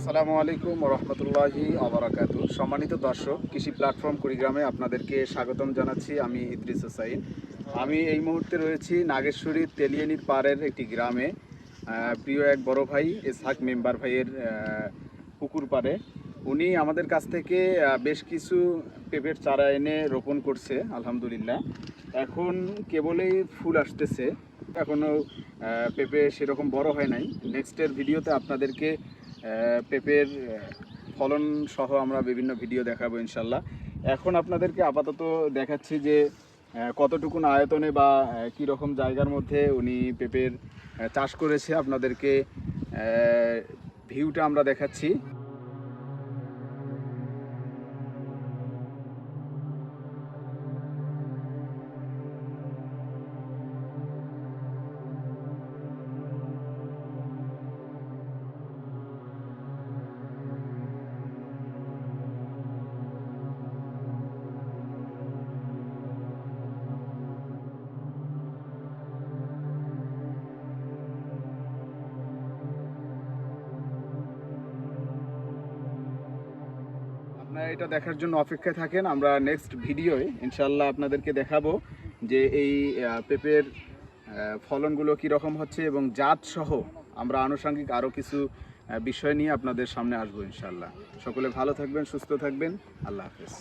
আসসালামু আলাইকুম রহমতুল্লাহি আবরাকাতু সম্মানিত দর্শক, কৃষি প্ল্যাটফর্ম কুড়িগ্রামে আপনাদেরকে স্বাগতম জানাচ্ছি আমি ইদ্রিস হোসাইন। আমি এই মুহূর্তে রয়েছি নাগেশ্বরীর তেলিয়ানির পাড়ের একটি গ্রামে। প্রিয় এক বড় ভাই, ইসহাক মেম্বার ভাইয়ের পুকুর পাড়ে। উনি আমাদের কাছ থেকে বেশ কিছু পেঁপের চারা এনে রোপণ করছে, আলহামদুলিল্লাহ। এখন কেবলই ফুল আসতেছে। এখনও পেঁপে সেরকম বড় হয় নাই। নেক্সটের ভিডিওতে আপনাদেরকে পেঁপের ফলন সহ আমরা বিভিন্ন ভিডিও দেখাবো ইনশাল্লাহ এখন আপনাদেরকে আপাতত দেখাচ্ছি যে কতটুকু কতটুকুন আয়তনে বা কীরকম রকম জায়গার মধ্যে উনি পেঁপের চাষ করেছে। আপনাদেরকে ভিউটা আমরা দেখাচ্ছি। আপনারা এটা দেখার জন্য অপেক্ষায় থাকেন। আমরা নেক্সট ভিডিওয়ে ইনশাল্লাহ আপনাদেরকে দেখাবো যে এই পেপের ফলনগুলো কীরকম হচ্ছে এবং জাত সহ আমরা আনুষঙ্গিক আরও কিছু বিষয় নিয়ে আপনাদের সামনে আসব ইনশাল্লাহ সকলে ভালো থাকবেন, সুস্থ থাকবেন। আল্লাহ হাফেজ।